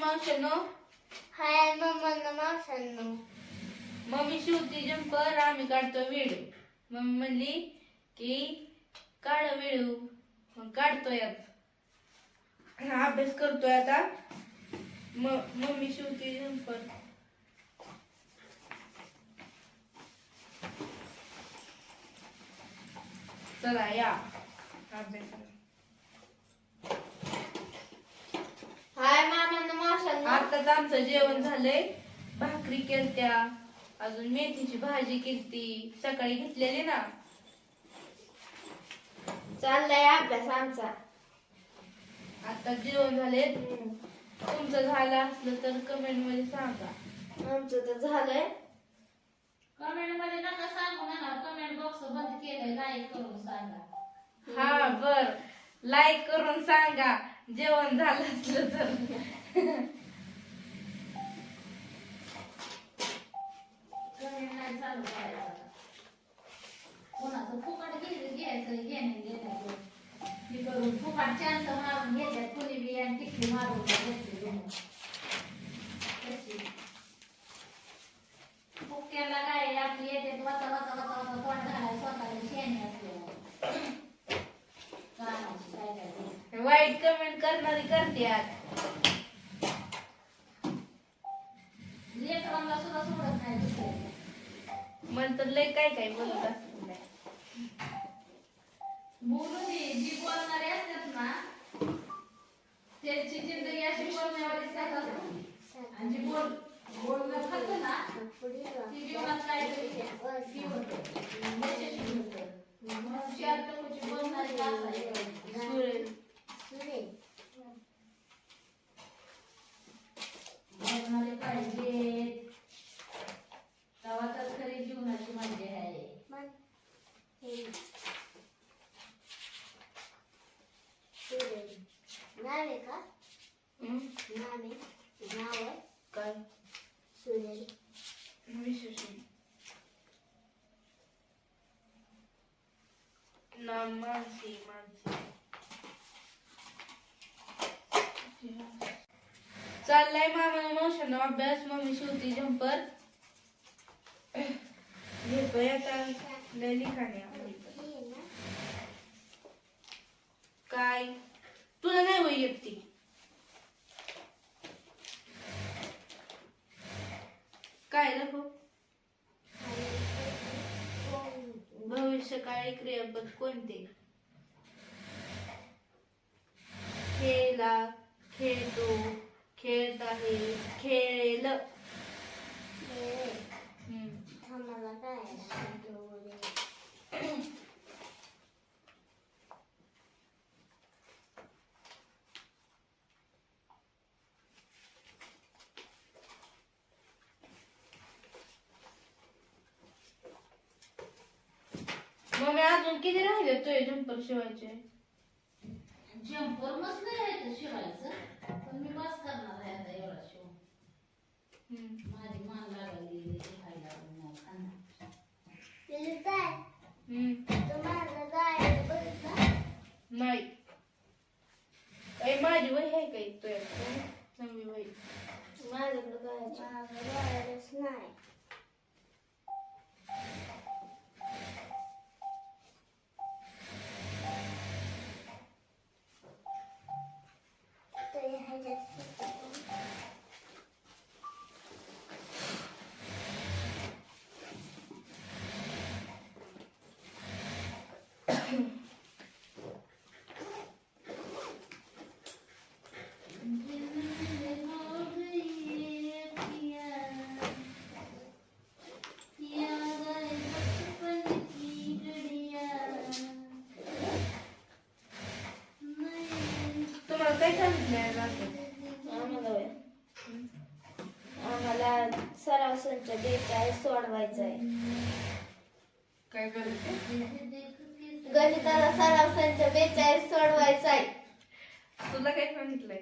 मावशानो hi मम्मा मावसांनो mummy शिवती जंपर आम्ही काढतो व्हिडिओ मम्मी म्हणली की काढ व्हिडिओ मग काढतोय आता अभ्यास करतोय आता. म मम्मी शिवती जंपर चला या. अभ्यासाला हाय मामांना मावसांनो आताच आमचं जेवण झालंय. भाकरी केलत्या. अजून मेथीची भाजी केलती. सकाळी घेतलेली ना. चाललाय अभ्यास आमचा. आता जेवण झाले तुमचं झालं असलं तर कमेंटमध्ये सांगा. आमचं तर झालंय. कमेंटमध्ये नका सांगू म्हणा कमेंट बॉक्स बंद केलंय. लाईक करून सांगा. हा बर. लाईक करून सांगा. जेवण झालं असलं तर. कोणाचं फुकट घ्यायचं घ्यायचं घेणं देण्याचं हे करून फुकट चान्स मारून घेतात कोणी बी आणि टिकली मारून घेतली घेणं. तशी. फुकट्याला काय आपली येते वाचा वाचा वाचा वाचा तोंड घालाय स्वतःला शेणी असल्यावर कामाची काय काय ते. वाईट कमेंट करणारी करते लेकरांना सुद्धा सोडत नाही दुसऱ्याला. मला तर लय काय काय बोलत असत नाही बोलू दे जी बोलणारे असतात ना त्यांची जिंदगी अशी बोलण्यावारीच जात असते. आणि जी बोल बोलणं खातं ना ती जीवनात काहीतरी हे होतं. यशस्वी होतं. म्हणून चार टोकाची बोलणारी सुरेल बोलणारे पाहिजेत तेव्हा खरी जीवनाची मजा आहे नावे का हं? नावे नाव काय सुरेल विशेष नाही. नाम मानसी मानसी चाललाय मामा मोशन अभ्यास मम्मी शिवती ये घेतोय लिखाणे काय? तुला नाही वैयक्तिक ती. काय दाखव भविष्य काळी क्रियापद कोणते? खेळला खेळतो खेळत आहे खेळेल. मग मी अजून किती राहिले तुझे जम्पर शिवायचे? जम्पर मस्त आहे शिवायचं पण मी बस करणार आहे आता एवढा शिव हम्म. माझी मान लागली खायला नाही काय हम्म. काय काही माझी वही आहे काही तुझ्या चांगली वही माझ्याकडे काय नाही गणिताला सराव संच बेचाळीस सोडवायचा आहे तुला काय सांगितलंय?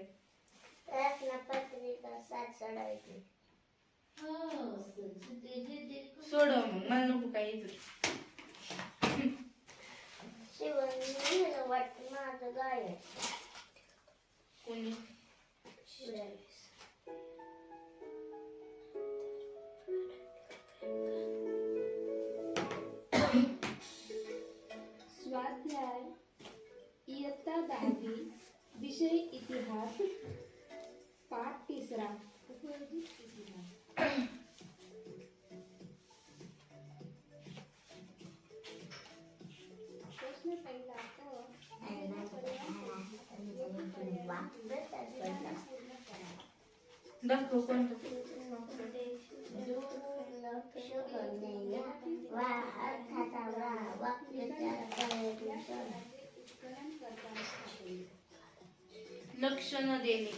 प्रश्न पत्रिका सात सोडवायची सोडव मग मला नको काय येतं शिवण लिहिलं वाटतं माझं गाय स्वाध्याय इयत्ता दहावी विषय इतिहास पाठ तिसरा. प्रश्न पहिला दाखव कोणतं? लक्ष न देणे.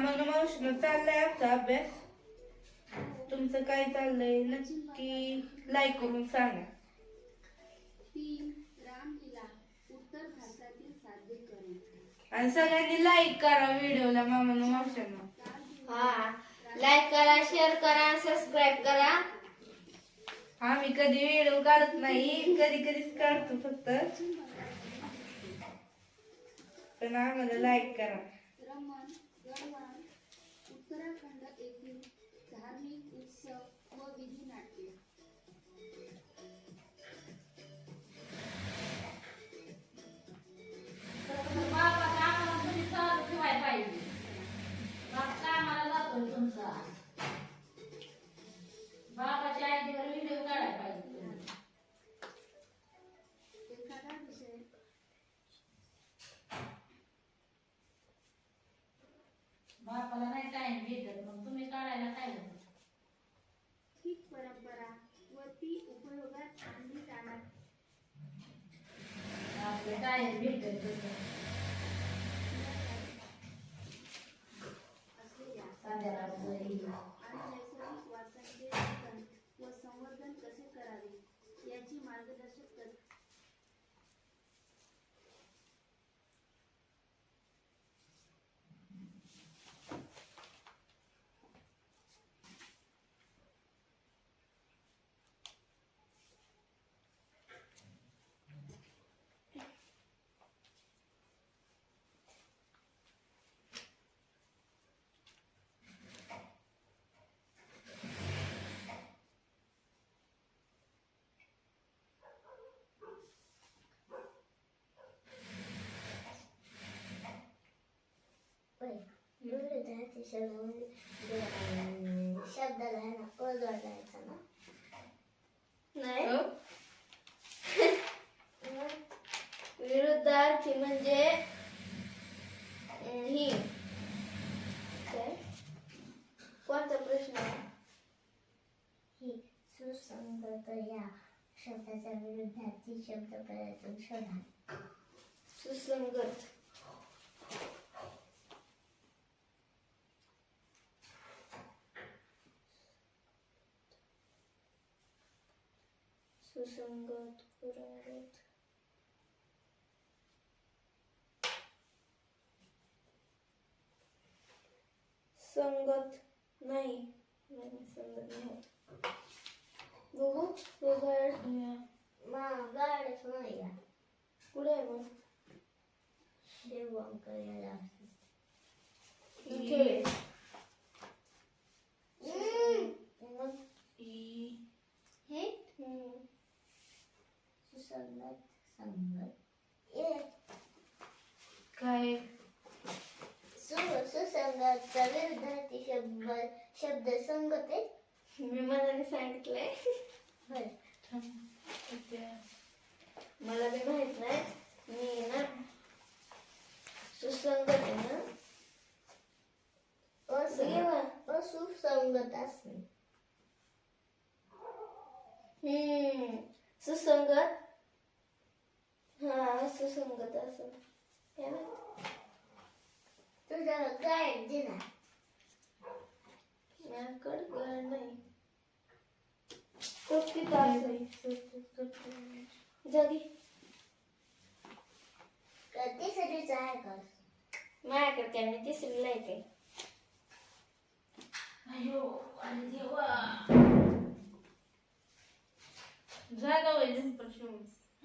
मामानं मावशीनं चाललाय आमचा अभ्यास. तुमचं काय चाललंय? नक्की लाईक करून सांगा. आणि सगळ्यांनी लाईक करा व्हिडिओला मामानं मावशांना हा. लाईक करा शेअर करा सबस्क्राईब करा. आम्ही कधी व्हिडिओ काढत नाही. कधी कधीच काढतो फक्त. पण आम्हाला लाईक करा. रमण उत्तराखंड येथील धार्मिक उत्सव व विधी नाट्य बापाला नाही टाइम भेटत मग तुम्ही काढायला काय होतं? परंपरा व ती उपयोगात आणली जाणार आपलं टाइम भेटत. विरुद्धार्थी शब्द शब्दाला आहे ना अ जोडायचा ना. नाही? हो? विरुद्धार्थी म्हणजे ही. कोणता प्रश्न ही सुसंगत या शब्दाचा विरुद्धार्थी शब्द प्रयत्न शोधा. सुसंगत. सुसंगत पुरागत. संगत नाही. नाही संगत नाही बघू गाड गाडच नाही कुठे आहे मग? शिवंकर याला इथे. मग ई हे सुसंगत संगत काय सु सुसंगत सुसंगतचा विरुद्धार्थी शब्द शब्द संगत आहे मी मनाने सांगितलंय मला बी माहीत नाही मी ना सुसंगत आहे ना असु- असुसंगत असणे हम्म सुसंगत असं सुसंगत असं. काय माहीत? काय दिना माझ्याकडं काय नाही. टोपी जगी. तिसरीच आहे का? माझ्याकडे काय मी तिसरीला येते अयो आणि देवा. जागा होईल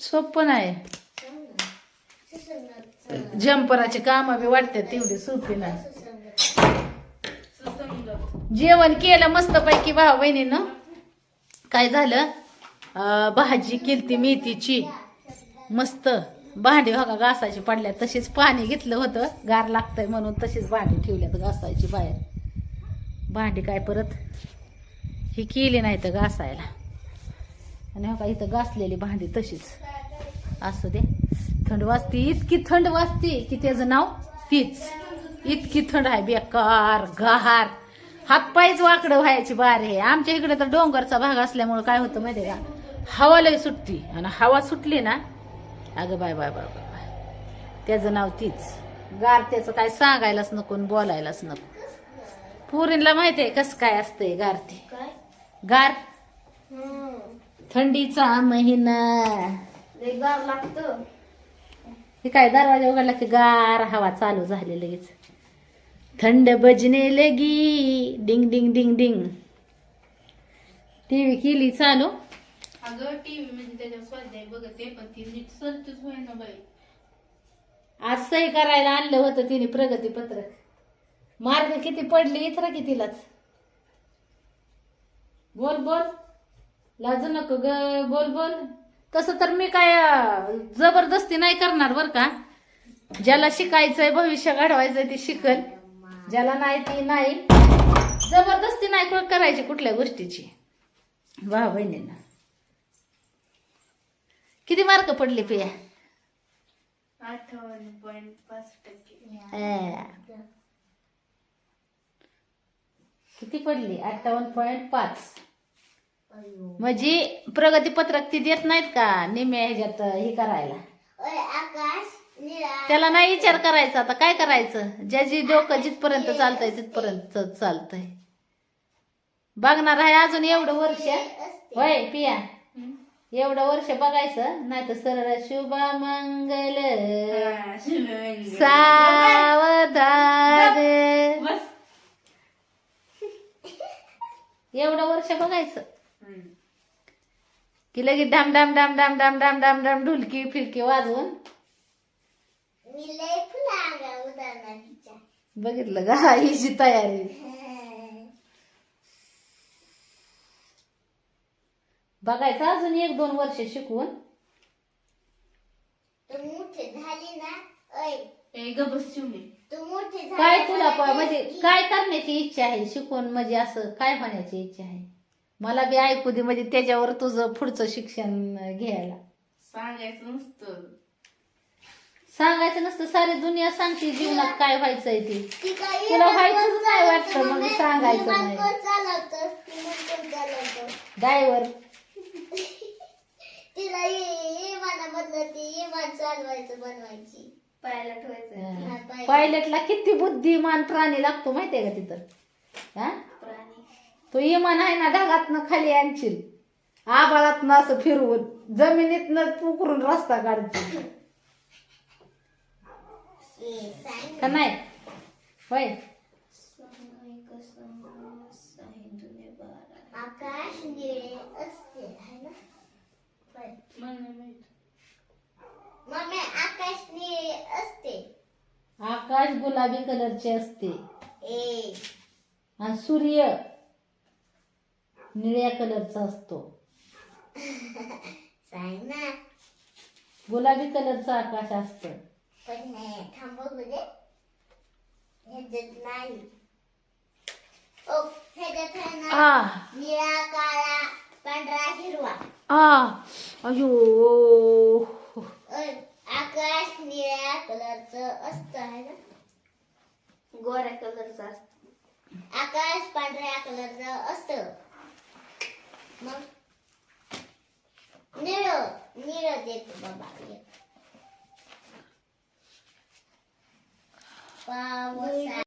सोपं नाही. जंपराचे काम बी वाटतात तेवढी सोपी नाही. जेवण केलं मस्तपैकी भाऊ बहिणीनं. काय झालं? भाजी केलती मेथीची. मस्त. भांडी हो बघा घासायची पडल्या तशीच पाणी घेतलं होतं. गार लागतंय म्हणून तशीच भांडी ठेवल्यात घासायची बाहेर. भांडी काय परत? ही केली नाही तर घासायला. आणि हो का इथं घासलेली भांडी तशीच. असू दे. थंड वाजती इतकी थंड वाजती की त्याचं नाव तीच. इतकी थंड आहे बेकार गार हातपायच वाकडं व्हायची बार आहे. आमच्या इकडे तर डोंगरचा भाग असल्यामुळे काय होतं माहिती का? हवा लय सुटती. आणि हवा सुटली ना अगं bye bye bye bye bye. त्याचं नाव तीच. गार त्याचं काय सांगायलाच नको बोलायलाच नको. पुरीला माहिती आहे कसं काय असतंय गार ते. काय? गार? थंडीचा महिना. गार लागतं. हे काय दरवाजा उघडला की गार हवा चालू झाली लगेच. थंड बजने लगी. डिंग डिंग डिंग डिंग. टीव्ही केली चालू. अगं टीव्ही म्हणजे त्याच्या स्वाध्याय बघते पण ती नीट बाई. आज सही करायला आणलं होतं तिने प्रगती पत्रक मार्ग किती पडले इतरा कितीलाच बोल बोल. लाजू नको ग बोल बोल. तसं तर मी काय जबरदस्ती नाही करणार बर का. ज्याला शिकायचंय भविष्य घडवायचंय ते शिकल. ज्याला नाही ती नाही. जबरदस्ती नाही करायची कुठल्या गोष्टीची. वा बहिणींना. किती मार्क पडले पिया पॉईंट पाच टक्के. अं. किती पडली? अठ्ठावन्न पॉईंट पाच. म्हणजे प्रगतीपत्रक ती देत नाहीत का निम्या ह्याच्यात हे करायला? त्याला नाही विचार करायचा. आता काय करायचं? ज्याची डोकं जिथपर्यंत चालतंय तिथपर्यंत चालतंय. बघणार आहे अजून एवढं वर्ष. होय पिया. एवढं वर्ष बघायचं नाही तर सरळ शुभा मंगल. सावधान. एवढं वर्ष बघायचं. की लगेच डाम डाम डाम डाम डाम डाम डाम डाम ढुलकी फिरकी वाजवून बघितलं का? हिची तयारी. बघायचं अजून एक दोन वर्ष शिकवून काय तुला म्हणजे काय करण्याची इच्छा आहे शिकून? म्हणजे असं काय होण्याची इच्छा आहे? मला बी ऐकू दे म्हणजे त्याच्यावर तुझं पुढचं शिक्षण घ्यायला. सांगायचं नसतं. सांगायचं नसतं सारी दुनिया सांगते जीवनात काय व्हायचंय ते. ती काय तुला व्हायचंच कोण नाही वाटतं, मग? सांगायचं नाही. ड्रायव्हर. तिला विमानामधलं ती विमान चालवायचं बनवायची. पायलट व्हायचं. पायलटला किती बुद्धिमान प्राणी लागतो माहितीये का तिथं? हा? तो इमान आहे ना ढगातनं खाली आणशील. आबाळातनं असं फिरवून जमिनीतनं पुकरून रस्ता काढशील. का नाही? होय. आकाश निळे असते है ना. मम्मी आकाश निळे असते आकाश गुलाबी कलरचे असते. ए. आणि सूर्य. निळ्या कलरचा असतो. सांग ना. गुलाबी कलरचं आकाश असतं. पण हे थांबव ह्याच्यात नाही. ओ ह्याच्यात आहे ना. आ. निळा काळा पांढरा हिरवा. आ. अयो. अय, आकाश निळ्या कलरचं असतं आहे ना? गोऱ्या कलरचा असतो. आकाश पांढऱ्या कलरचं असतं. मग निळ निळ देतो बाबा एक. पावसा